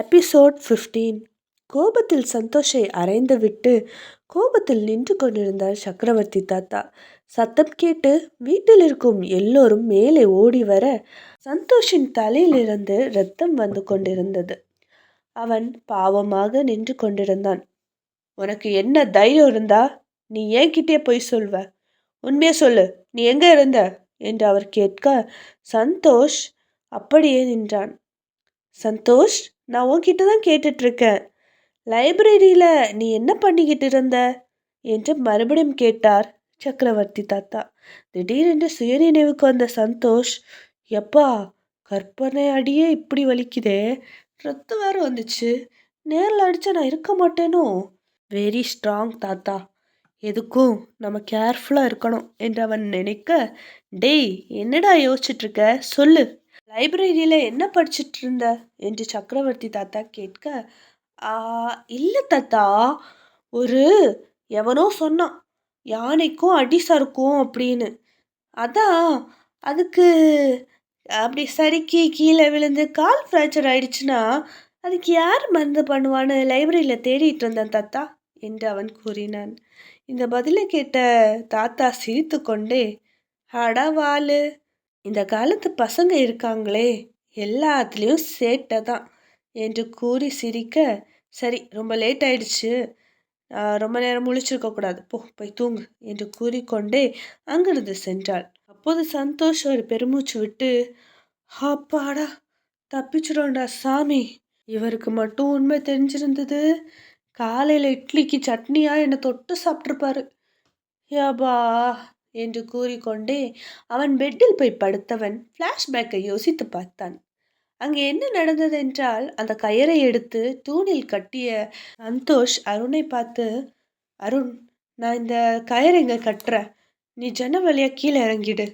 Episode 15 கோபத்தில் சந்தோஷை அறைந்துவிட்டு கோபத்தில் நின்று கொண்டிருந்தார் சக்கரவர்த்தி தாத்தா. சத்தம் கேட்டு வீட்டில் இருக்கும் எல்லோரும் மேலே ஓடி வர சந்தோஷின் தலையிலிருந்து ரத்தம் வந்து கொண்டிருந்தது. அவன் பாவமாக நின்று கொண்டிருந்தான். உனக்கு என்ன தைரியம் இருந்தா நீ என்கிட்டயே போய் சொல்வ. உண்மையை சொல்லு. நீ எங்க இருந்த? என்று அவர் கேட்க சந்தோஷ் அப்படியே நின்றான். சந்தோஷ் நான் உன்கிட்ட தான் கேட்டுட்ருக்கேன். லைப்ரரியில் நீ என்ன பண்ணிக்கிட்டு இருந்த? என்று மறுபடியும் கேட்டார் சக்கரவர்த்தி தாத்தா. திடீரென்று சுயநினைவுக்கு வந்த சந்தோஷ் எப்பா கற்பனை அடியே இப்படி வலிக்குதே? ரத்தம் வேற வந்துச்சு. நேரில் அடித்தா நான் இருக்க மாட்டேனோ? வெரி ஸ்ட்ராங் தாத்தா. எதுக்கும் நம்ம கேர்ஃபுல்லாக இருக்கணும். என்று அவன் நினைக்க டேய் என்னடா யோசிச்சுட்ருக்க? சொல்லு. லைப்ரரியில் என்ன படிச்சிட்டு இருந்த என்று சக்கரவர்த்தி தாத்தா கேட்க "ஆ, இல்லை தாத்தா. ஒரு எவனோ சொன்னான் யானைக்கும் அடி சறுக்கும் அப்படின்னு. அதான் அதுக்கு அப்படி சறுக்கி கீழே விழுந்து கால் ஃப்ராக்சர் ஆயிடுச்சுன்னா அதுக்கு யார் மருந்து பண்ணுவான்னு லைப்ரரியில் தேடிட்டு இருந்தேன் தாத்தா என்று அவன் கூறினான். இந்த பதிலை கேட்ட தாத்தா சிரித்து கொண்டே அடவாலு இந்த காலத்து பசங்க இருக்காங்களே எல்லாத்துலேயும் சேட்டை தான் என்று கூறி சிரிக்க சரி ரொம்ப லேட் ஆயிடுச்சு. ரொம்ப நேரம் முழிச்சிருக்கக்கூடாது போ போய் தூங்கு என்று கூறிக்கொண்டே அங்கிருந்து சென்றாள். அப்போது சந்தோஷ் ஒரு பெருமூச்சு விட்டு ஹாப்பாடா தப்பிச்சிடோண்டா சாமி. இவருக்கு மட்டும் உண்மை தெரிஞ்சிருந்தது காலையில் இட்லிக்கு சட்னியாக என்னை தொட்டு சாப்பிட்ருப்பாரு யப்பா என்று கூறிக்கொண்டே அவன் பெட்டில் போய் படுத்தவன் ஃப்ளாஷ்பேக்கை யோசித்து பார்த்தான். அங்கே என்ன நடந்ததென்றால் அந்த கயரை எடுத்து தூணில் கட்டிய சந்தோஷ் அருணை பார்த்து அருண் நான் இந்த கயரை இங்கே கட்டுறேன். நீ ஜன்ன வழியாக கீழே இறங்கிடு.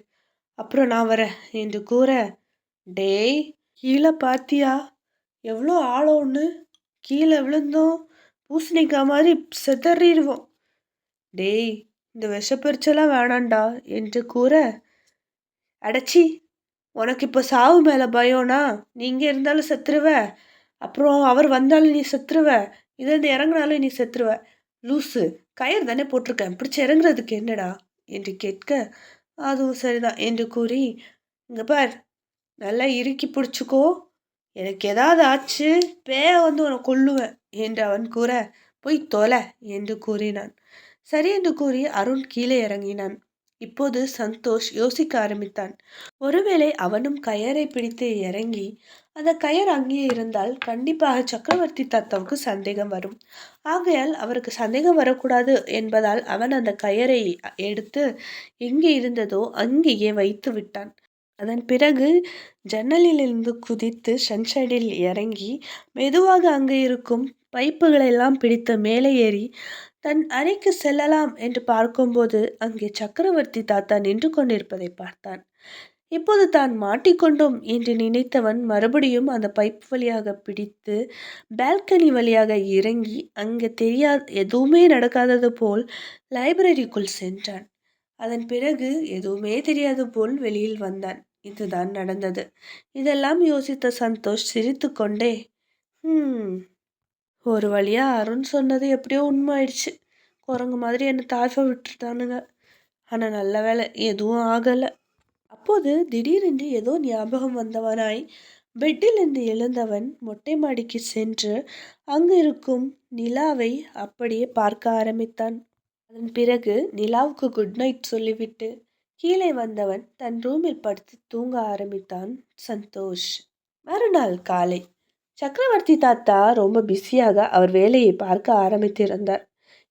அப்புறம் நான் வரேன் என்று கூற டேய் கீழே பாத்தியா? எவ்வளோ ஆழம்னு கீழே விழுந்தோம். பூசணிக்காய் மாதிரி செதறிடுவோம். டேய் இந்த விஷப்பரிச்செல்லாம் வேணாண்டா என்று கூற அடச்சி உனக்கு இப்போ சாவு மேலே பயம்னா நீங்கள் இருந்தாலும் செத்துருவ. அப்புறம் அவர் வந்தாலும் நீ செத்துருவ. இதுலேருந்து இறங்குனாலும் நீ செத்துருவ. லூசு கயிறு தானே போட்டிருக்கேன் பிடிச்சி இறங்குறதுக்கு என்னடா? என்று கேட்க அதுவும் சரிதான் என்று கூறி இங்கே பார் நல்லா இறுக்கி பிடிச்சிக்கோ. எனக்கு ஏதாவது ஆச்சு பேய வந்து உன்னை கொல்லுவேன் என்று அவன் கூற போய் தொலை என்று கூறினான். சரி என்று கூறி அருண் கீழே இறங்கினான். இப்போது சந்தோஷ் யோசிக்க ஆரம்பித்தான். ஒருவேளை அவனும் கயரை பிடித்து இறங்கி அந்த கயர் அங்கேயே இருந்தால் கண்டிப்பாக சக்கரவர்த்தி தாத்தாவுக்கு சந்தேகம் வரும். ஆகையால் அவருக்கு சந்தேகம் வரக்கூடாது என்பதால் அவன் அந்த கயரை எடுத்து எங்கே இருந்ததோ அங்கேயே வைத்து விட்டான். அதன் பிறகு ஜன்னலிலிருந்து குதித்து சன்ஷைடில் இறங்கி மெதுவாக அங்கே இருக்கும் பைப்புகளெல்லாம் பிடித்து மேலே ஏறி தன் அறைக்கு செல்லலாம் என்று பார்க்கும்போது அங்கே சக்கரவர்த்தி தாத்தா நின்று கொண்டிருப்பதை பார்த்தான். இப்போது தான் மாட்டிக்கொண்டோம் என்று நினைத்தவன் மறுபடியும் அந்த பைப் வழியாக பிடித்து பால்கனி வழியாக இறங்கி அங்கே தெரியாத எதுவுமே நடக்காதது போல் லைப்ரரிக்குள் சென்றான். அதன் பிறகு எதுவுமே தெரியாது போல் வெளியில் வந்தான். இதுதான் நடந்தது. இதெல்லாம் யோசித்த சந்தோஷ் சிரித்துக்கொண்டே கொண்டே ஒரு வழியாக அருண் சொன்னது எப்படியோ உண்மை ஆயிடுச்சு குரங்கு மாதிரி என்னை தாழ்ஃப விட்டுட்டானுங்க. ஆனால் நல்ல வேளை எதுவும் ஆகலை. அப்போது திடீரென்று ஏதோ ஞாபகம் வந்தவனாய் பெட்டிலிருந்து எழுந்தவன் மொட்டை மாடிக்கு சென்று அங்கு இருக்கும் நிலாவை அப்படியே பார்க்க ஆரம்பித்தான். அதன் பிறகு நிலாவுக்கு குட் நைட் சொல்லிவிட்டு கீழே வந்தவன் தன் ரூமில் படுத்து தூங்க ஆரம்பித்தான் சந்தோஷ். மறுநாள் காலை சக்கரவர்த்தி தாத்தா ரொம்ப பிஸியாக அவர் வேலையை பார்க்க ஆரம்பித்திருந்தார்.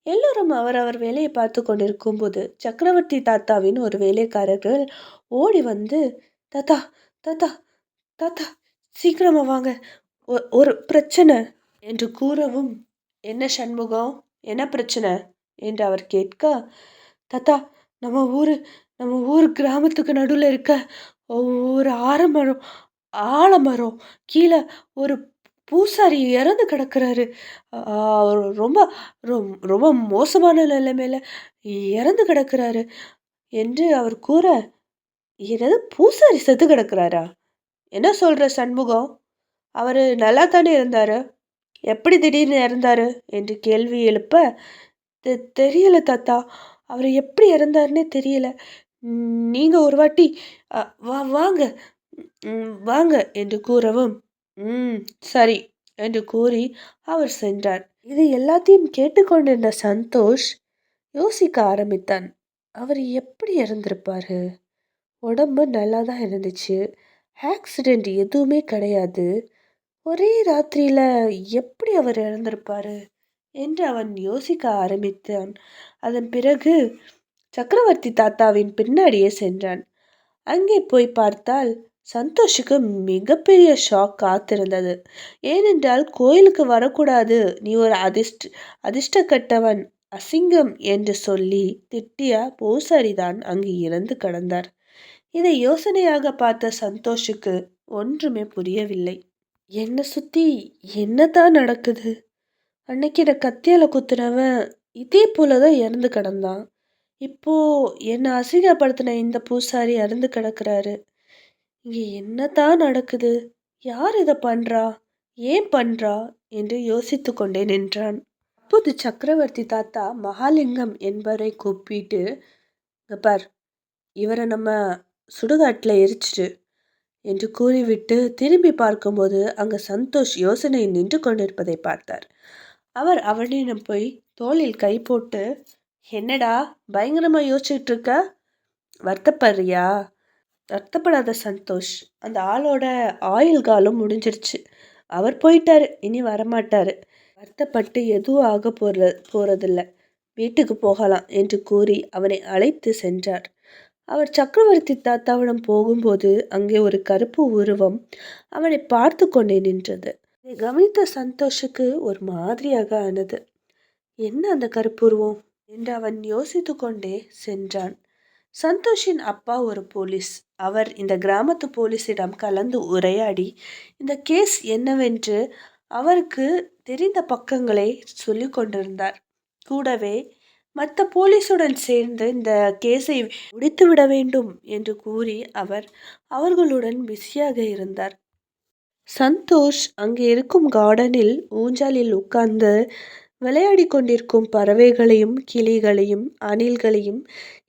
எல்லோரும் அவர் அவர் வேலையை பார்த்து கொண்டிருக்கும் போது சக்கரவர்த்தி தாத்தாவின் ஒரு வேலைக்காரர்கள் ஓடி வந்து தாத்தா தாத்தா தாத்தா சீக்கிரமாக வாங்க. ஒ- ஒரு பிரச்சனை. என்று கூறவும் என்ன சண்முகம்? என்ன பிரச்சனை? என்று அவர் கேட்க தாத்தா நம்ம ஊர் நம்ம ஊர் கிராமத்துக்கு நடுவில் இருக்க ஒரு ஆரமரம் ஆலமரம் கீழே ஒரு பூசாரி இறந்து கிடக்குறாரு. அவர் ரொம்ப ரொம்- ரொம்ப மோசமான நிலைமையில இறந்து கிடக்குறாரு என்று அவர் கூற என்னது பூசாரி செத்து கிடக்குறாரா? என்ன சொல்ற சண்முகம்? அவர் நல்லா தானே இருந்தார்? எப்படி திடீர்னு இறந்தாரு? என்று கேள்வி எழுப்ப "தெ- தெரியல தாத்தா அவர் எப்படி இறந்தாருன்னே தெரியல. நீங்கள் நீங்க ஒரு வாட்டி வா வாங்க வாங்க என்று கூறவும் ம் சரி என்று கூறி அவர் சென்றார். இது எல்லாத்தையும் கேட்டுக்கொண்டிருந்த சந்தோஷ் யோசிக்க ஆரம்பித்தான். அவர் எப்படி இறந்திருப்பாரு? உடம்பு நல்லா தான் இருந்துச்சு. ஆக்சிடெண்ட் எதுவுமே கிடையாது. ஒரே ராத்திரியில் எப்படி அவர் இறந்திருப்பாரு? என்று அவன் யோசிக்க ஆரம்பித்தான். அதன் பிறகு சக்கரவர்த்தி தாத்தாவின் பின்னாடியே சென்றான். அங்கே போய் பார்த்தால் சந்தோஷுக்கு மிகப்பெரிய ஷாக் காத்திருந்தது. ஏனென்றால் கோயிலுக்கு வரக்கூடாது. நீ ஒரு அதிர்ஷ்ட அதிர்ஷ்டக்கட்டவன் அசிங்கம் என்று சொல்லி திட்டிய பூசாரிதான் அங்கு இறந்து கடந்தார். இதை யோசனையாக பார்த்த சந்தோஷுக்கு ஒன்றுமே புரியவில்லை. என்னை சுத்தி என்னதான் நடக்குது? அன்னைக்கு என்னை கத்தியால குத்துனவன் இதே போல தான் இறந்து கிடந்தான். இப்போ என்னை அசிங்கப்படுத்தின இந்த பூசாரி இறந்து கிடக்குறாரு. இங்கே என்னதான் நடக்குது? யார் இதை பண்றா? ஏன் பண்றா? என்று யோசித்து கொண்டே நின்றான். அப்போது சக்கரவர்த்தி தாத்தா மகாலிங்கம் என்பவரை கூப்பிட்டு பார் இவரை நம்ம சுடுகாட்டில் எரிச்சிட்டு என்று கூறிவிட்டு திரும்பி பார்க்கும்போது அங்கு சந்தோஷ் யோசனை நின்று கொண்டிருப்பதை பார்த்தார். அவர் அவனிடம் போய் தோளில் கை போட்டு என்னடா பயங்கரமாக யோசிச்சுட்டு இருக்க? வருத்தப்படுறியா? வருத்தப்படாத சந்தோஷ் அந்த ஆளோட ஆயுள் காலம் முடிஞ்சிருச்சு. அவர் போயிட்டார் இனி வரமாட்டார். வருத்தப்பட்டு எதுவும் ஆக போகிற போகிறதில்ல வீட்டுக்கு போகலாம் என்று கூறி அவனை அழைத்து சென்றார். அவர் சக்கரவர்த்தி தாத்தாவிடம் போகும்போது அங்கே ஒரு கருப்பு உருவம் அவனை பார்த்து கொண்டே நின்றது. இதை கவனித்த சந்தோஷுக்கு ஒரு மாதிரியாக ஆனது. என்ன அந்த கருப்புருவம் என்று அவன் யோசித்து கொண்டே சென்றான். சந்தோஷின் அப்பா ஒரு போலீஸ். அவர் இந்த கிராமத்து போலீஸிடம் கலந்து உரையாடி இந்த கேஸ் என்னவென்று அவருக்கு தெரிந்த பக்கங்களை சொல்லி கொண்டிருந்தார். கூடவே மற்ற போலீஸுடன் சேர்ந்து இந்த கேஸை முடித்துவிட வேண்டும் என்று கூறி அவர் அவர்களுடன் பிஸியாக இருந்தார். சந்தோஷ் அங்கே இருக்கும் கார்டனில் ஊஞ்சலில் உட்கார்ந்து விளையாடி கொண்டிருக்கும் பறவைகளையும் கிளிகளையும் அணில்களையும்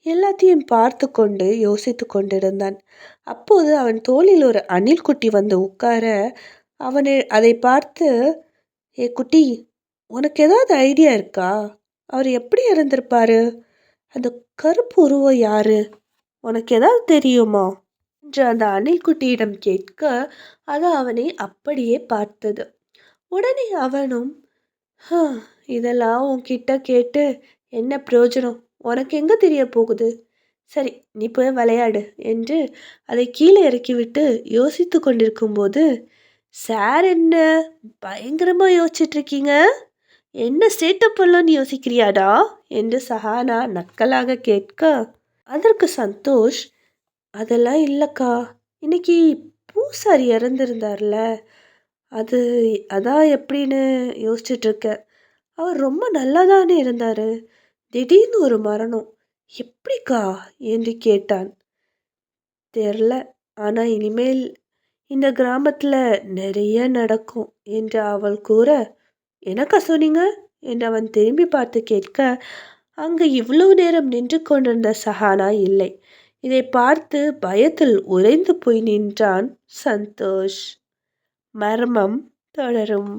எல்லாத்தையும் பார்த்து கொண்டு யோசித்து கொண்டிருந்தான். அப்போது அவன் தோளில் ஒரு அணில் குட்டி வந்து உட்கார அவனை அதை பார்த்து ஏ குட்டி உனக்கு ஏதாவது ஐடியா இருக்கா? அவர் எப்படி இறந்திருப்பாரு அந்த கருப்பு உருவம் யாரு? உனக்கு ஏதாவது தெரியுமா? என்று அந்த அணில்குட்டியிடம் கேட்க அது அவனை அப்படியே பார்த்தது. உடனே அவனும் "ஹ, இதெல்லாம் உன்கிட்ட கேட்டு என்ன பிரயோஜனம்? உனக்கு எங்க தெரிய போகுது? சரி நீ போய் விளையாடு என்று அதை கீழே இறக்கிவிட்டு யோசித்து கொண்டிருக்கும்போது சார் என்ன பயங்கரமா யோசிச்சிட்ருக்கீங்க? என்ன சேட்டப் பண்ணலாம்னு யோசிக்கிறியாடா? என்று சஹானா நக்கலாக கேட்க அதற்கு சந்தோஷ் அதெல்லாம் இல்லைக்கா இன்னைக்கு பூசாரி இறந்துருந்தார்ல அது அதான் எப்படின்னு யோசிச்சுட்டு இருக்கேன் அவர் ரொம்ப நல்லா தானே இருந்தார்? திடீர்னு ஒரு மரணம். எப்படிக்கா? என்று கேட்டான். தெரில. ஆனால் இனிமேல் இந்த கிராமத்தில் நிறைய நடக்கும் என்று அவள் கூற எனக்கா சொன்னீங்க? என்று அவன் திரும்பி பார்த்து கேட்க அங்கு இவ்வளவு நேரம் நின்று கொண்டிருந்த சஹானா இல்லை. இதை பார்த்து பயத்தில் உறைந்து போய் நின்றான் சந்தோஷ். மர்மம் தொடரும்